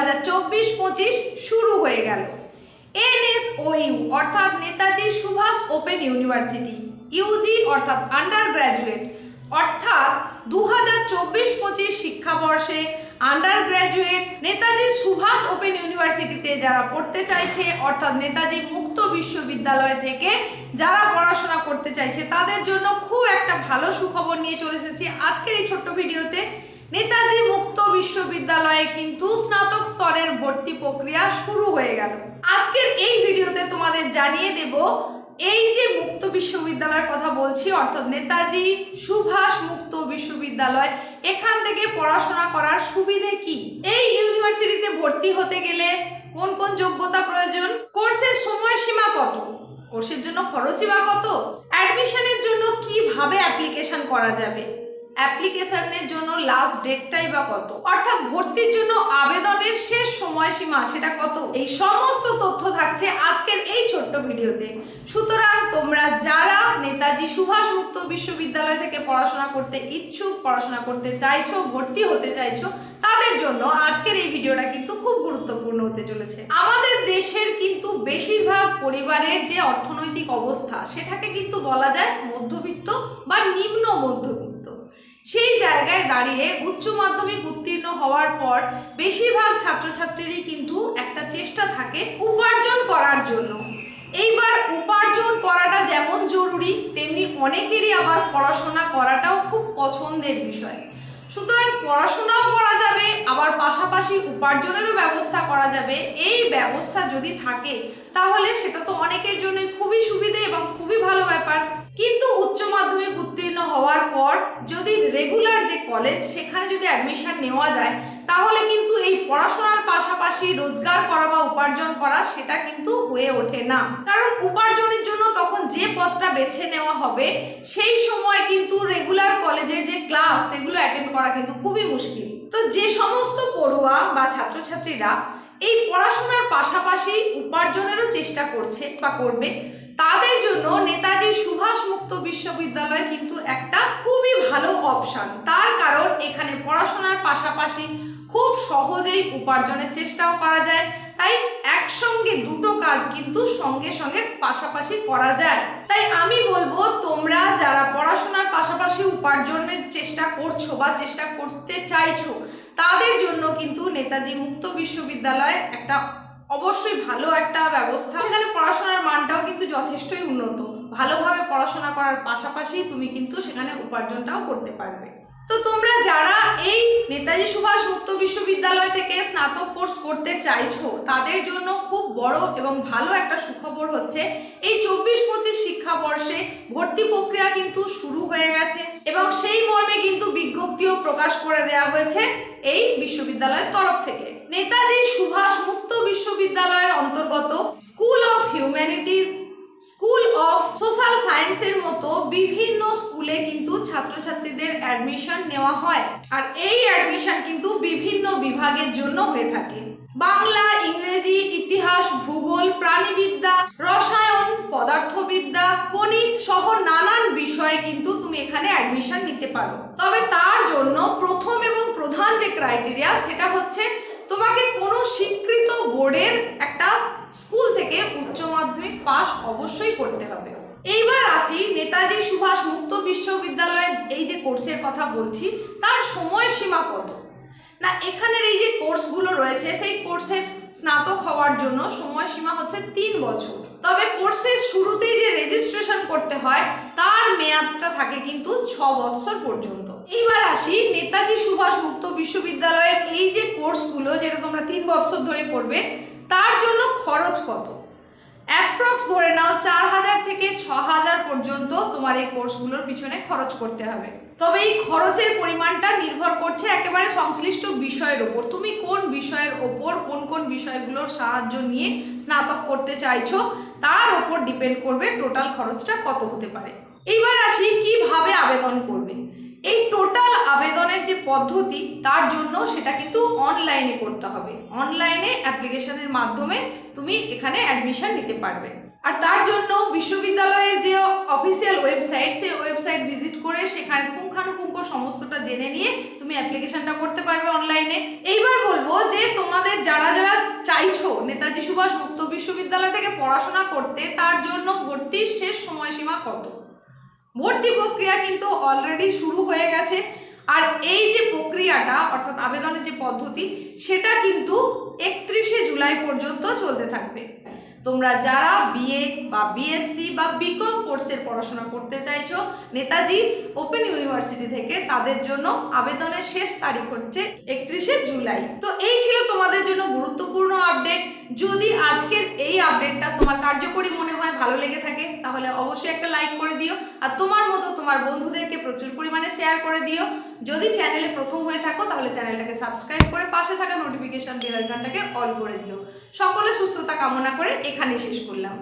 হাজার চব্বিশ পঁচিশ শুরু হয়ে গেল। এনএসওইউ, অর্থাৎ Netaji Subhas open university, UG, অর্থাৎ আন্ডার গ্র্যাজুয়েট অর্থাৎ দু হাজার চব্বিশ পঁচিশ শিক্ষাবর্ষে undergraduate Netaji Subhash open ইউনিভার্সিটিতে যারা পড়তে চাইছে, অর্থাৎ নেতাজি মুক্ত বিশ্ববিদ্যালয় থেকে যারা পড়াশোনা করতে চাইছে, তাদের জন্য খুব একটা ভালো সুখবর নিয়ে চলে এসেছি। আজকের এই ছোট্ট ভিডিওতে নেতাজি মুক্ত বিশ্ববিদ্যালয়ে কিন্তু স্নাতক স্তরের ভর্তি প্রক্রিয়া শুরু হয়ে গেল। আজকের এই ভিডিওতে তোমাদের জানিয়ে দেব, এই যে মুক্ত বিশ্ববিদ্যালয়ের কথা বলছি, অর্থাৎ নেতাজি সুভাষ মুক্ত বিশ্ববিদ্যালয়, এখান থেকে পড়াশোনা করার সুবিধে কি? এই ইউনিভার্সিটিতে ভর্তি হতে গেলে কোন কোন যোগ্যতা প্রয়োজন? কোর্সের সময়সীমা কত? কোর্সের জন্য খরচই বা কত? অ্যাডমিশনের জন্য কীভাবে অ্যাপ্লিকেশন করা যাবে? অ্যাপ্লিকেশনের জন্য লাস্ট ডেটটাই বা কত? অর্থাৎ ভর্তির জন্য আবেদনের শেষ সময়সীমা সেটা কত? এই সমস্ত তথ্য থাকছে আজকের এই ছোট্ট ভিডিওতে। সুতরাং তোমরা যারা নেতাজি সুভাষ মুক্ত বিশ্ববিদ্যালয় থেকে পড়াশোনা করতে ইচ্ছুক, পড়াশোনা করতে চাইছো, ভর্তি হতে চাইছো, তাদের জন্য আজকের এই ভিডিওটা কিন্তু খুব গুরুত্বপূর্ণ হতে চলেছে। আমাদের দেশের কিন্তু বেশিরভাগ পরিবারের যে অর্থনৈতিক অবস্থা, সেটাকে কিন্তু বলা যায় মধ্যবিত্ত বা নিম্ন মধ্যবিত্ত। সেই জায়গায় দাঁড়িয়ে উচ্চ মাধ্যমিক উত্তীর্ণ হওয়ার পর বেশিরভাগ ছাত্রছাত্রীরই কিন্তু একটা চেষ্টা থাকে উপার্জন করার জন্য। এইবার উপার্জন করাটা যেমন জরুরি, তেমনি অনেকেরই আবার পড়াশোনা করাটাও খুব পছন্দের বিষয়। সুতরাং পড়াশোনাও করা যাবে, আবার পাশাপাশি উপার্জনেরও ব্যবস্থা করা যাবে। এই ব্যবস্থা যদি থাকে, তাহলে সেটা তো অনেকের জন্যই খুবই সুবিধে এবং খুবই ভালো ব্যাপার। কিন্তু উচ্চ মাধ্যমিক উত্তীর্ণ হওয়ার পর যদি রেগুলার যে কলেজ সেখানে যদি অ্যাডমিশন নেওয়া যায়, তাহলে কিন্তু এই পড়াশোনার পাশাপাশি রোজগার করা বা উপার্জন করা সেটা কিন্তু হয়ে ওঠে না। কারণ উপার্জনের জন্য তখন যে পথটা বেছে নেওয়া হবে, সেই সময় কিন্তু রেগুলার কলেজের যে ক্লাস সেগুলো অ্যাটেন্ড করা কিন্তু খুবই মুশকিল। তো যে সমস্ত পড়ুয়া বা ছাত্রছাত্রীরা এই পড়াশোনার পাশাপাশি উপার্জনেরও চেষ্টা করছে বা করবে। তাদের জন্য নেতাজি সুভাষ মুক্ত বিশ্ববিদ্যালয় কিন্তু একটা খুবই ভালো অপশান তার কারণ এখানে পড়াশোনার পাশাপাশি খুব সহজেই উপার্জনের চেষ্টাও করা যায়। তাই একসঙ্গে দুটো কাজ কিন্তু সঙ্গে সঙ্গে পাশাপাশি করা যায়। তাই আমি বলব, তোমরা যারা পড়াশোনার পাশাপাশি উপার্জনের চেষ্টা করছ বা চেষ্টা করতে চাইছো, তাদের জন্য কিন্তু নেতাজি মুক্ত বিশ্ববিদ্যালয় একটা অবশ্যই ভালো একটা ব্যবস্থা। সেখানে পড়াশোনার মানটাও কিন্তু যথেষ্টই উন্নত। ভালোভাবে পড়াশোনা করার পাশাপাশি তুমি কিন্তু সেখানে উপার্জনটাও করতে পারবে। তো তোমরা যারা এই নেতাজি সুভাষ মুক্ত বিশ্ববিদ্যালয় থেকে স্নাতক কোর্স করতে চাইছো, তাদের জন্য খুব বড় এবং ভালো একটা সুখবর হচ্ছে, এই চব্বিশ পঁচিশ শিক্ষাবর্ষে ভর্তি প্রক্রিয়া কিন্তু শুরু হয়ে গেছে এবং সেই মর্মে কিন্তু বিজ্ঞপ্তিও প্রকাশ করে দেওয়া হয়েছে এই বিশ্ববিদ্যালয়ের তরফ থেকে। নেতাজি সুভাষ মুক্ত বিশ্ববিদ্যালয়ের অন্তর্গত school of humanities school of social সায়েন্সের মতো বিভিন্ন স্কুলে কিন্তু ছাত্রছাত্রীদের অ্যাডমিশন নেওয়া হয়। আর এই অ্যাডমিশন কিন্তু বিভিন্ন বিভাগের জন্য হয়ে থাকে। বাংলা, ইংরেজি, ইতিহাস, ভূগোল, প্রাণীবিদ্যা, রসায়ন, পদার্থবিদ্যা, গণিত সহ নানান বিষয়ে কিন্তু তুমি এখানে অ্যাডমিশন নিতে পারো। তবে তার জন্য প্রথম এবং প্রধান যে ক্রাইটেরিয়া সেটা হচ্ছে তোমাকে কোনো স্বীকৃত বোর্ডের একটা স্কুল থেকে উচ্চ মাধ্যমিক পাস অবশ্যই করতে হবে। এইবার আসি নেতাজি সুভাষ মুক্ত বিশ্ববিদ্যালয়ের এই যে কোর্সের কথা বলছি, তার সময়সীমা কত? না, এখানের এই যে কোর্সগুলো রয়েছে, সেই কোর্সের স্নাতক হওয়ার জন্য সময়সীমা হচ্ছে তিন বছর। তবে কোর্সের শুরুতেই যে রেজিস্ট্রেশন করতে হয়, তার মেয়াদটা থাকে কিন্তু ছ বৎসর পর্যন্ত। এইবার আসি নেতাজি সুভাষ মুক্ত বিশ্ববিদ্যালয়ের এই যে কোর্সগুলো, যেটা তোমরা তিন বৎসর ধরে করবে, তার জন্য খরচ কত? অ্যাপ্রক্স ধরে নাও, চার হাজার থেকে ছ হাজার তোমার এই কোর্সগুলোর পিছনে খরচ করতে হবে। তবে এই খরচের পরিমাণটা নির্ভর করছে একেবারে সংশ্লিষ্ট বিষয়ের ওপর। তুমি কোন বিষয়ের ওপর কোন কোন বিষয়গুলোর সাহায্য নিয়ে স্নাতক করতে চাইছো, তার ওপর ডিপেন্ড করবে টোটাল খরচটা কত হতে পারে। এইবার আসি, কীভাবে আবেদন করবে? এই টোটাল আবেদনের যে পদ্ধতি, তার জন্য সেটা কিন্তু অনলাইনে করতে হবে। অনলাইনে অ্যাপ্লিকেশনের মাধ্যমে তুমি এখানে অ্যাডমিশন নিতে পারবে। আর তার জন্য বিশ্ববিদ্যালয়ের যে অফিসিয়াল ওয়েবসাইট সেই ওয়েবসাইট ভিজিট করে সেখানে পুঙ্খানুপুঙ্খ সমস্তটা জেনে নিয়ে তুমি অ্যাপ্লিকেশনটা করতে পারবে অনলাইনে এইবার বলব যে তোমাদের যারা যারা চাইছো নেতাজি সুভাষ মুক্ত বিশ্ববিদ্যালয় থেকে পড়াশোনা করতে, তার জন্য ভর্তির শেষ সময়সীমা কত? ভর্তি প্রক্রিয়া কিন্তু অলরেডি শুরু হয়ে গেছে। আর এই যে প্রক্রিয়াটা, অর্থাৎ আবেদনের যে পদ্ধতি, সেটা কিন্তু একত্রিশে জুলাই পর্যন্ত চলতে থাকবে। তোমরা যারা বিএ বা বিএসসি বা বিকম কোর্সের পড়াশোনা করতে চাইছো, নেতাজি ওপেন ইউনিভার্সিটি থেকে তাদের জন্য আবেদনের শেষ তারিখ হচ্ছে একত্রিশে জুলাই। তো এই ছিল তোমাদের জন্য গুরুত্বপূর্ণ আপডেট যদি আজকের এই আপডেটটা তোমার কার্যকরী মনে হয়, ভালো লেগে থাকে, তাহলে অবশ্যই একটা লাইক করে দিও। আর তোমার মতো তোমার বন্ধুদেরকে প্রচুর পরিমাণে শেয়ার করে দিও। যদি চ্যানেলে প্রথম হয়ে থাকো, তাহলে চ্যানেলটাকে সাবস্ক্রাইব করে পাশে থাকা নোটিফিকেশান বেল আইকনটাকে অল করে দিও। সকলে সুস্থতা কামনা করে এখানেই শেষ করলাম।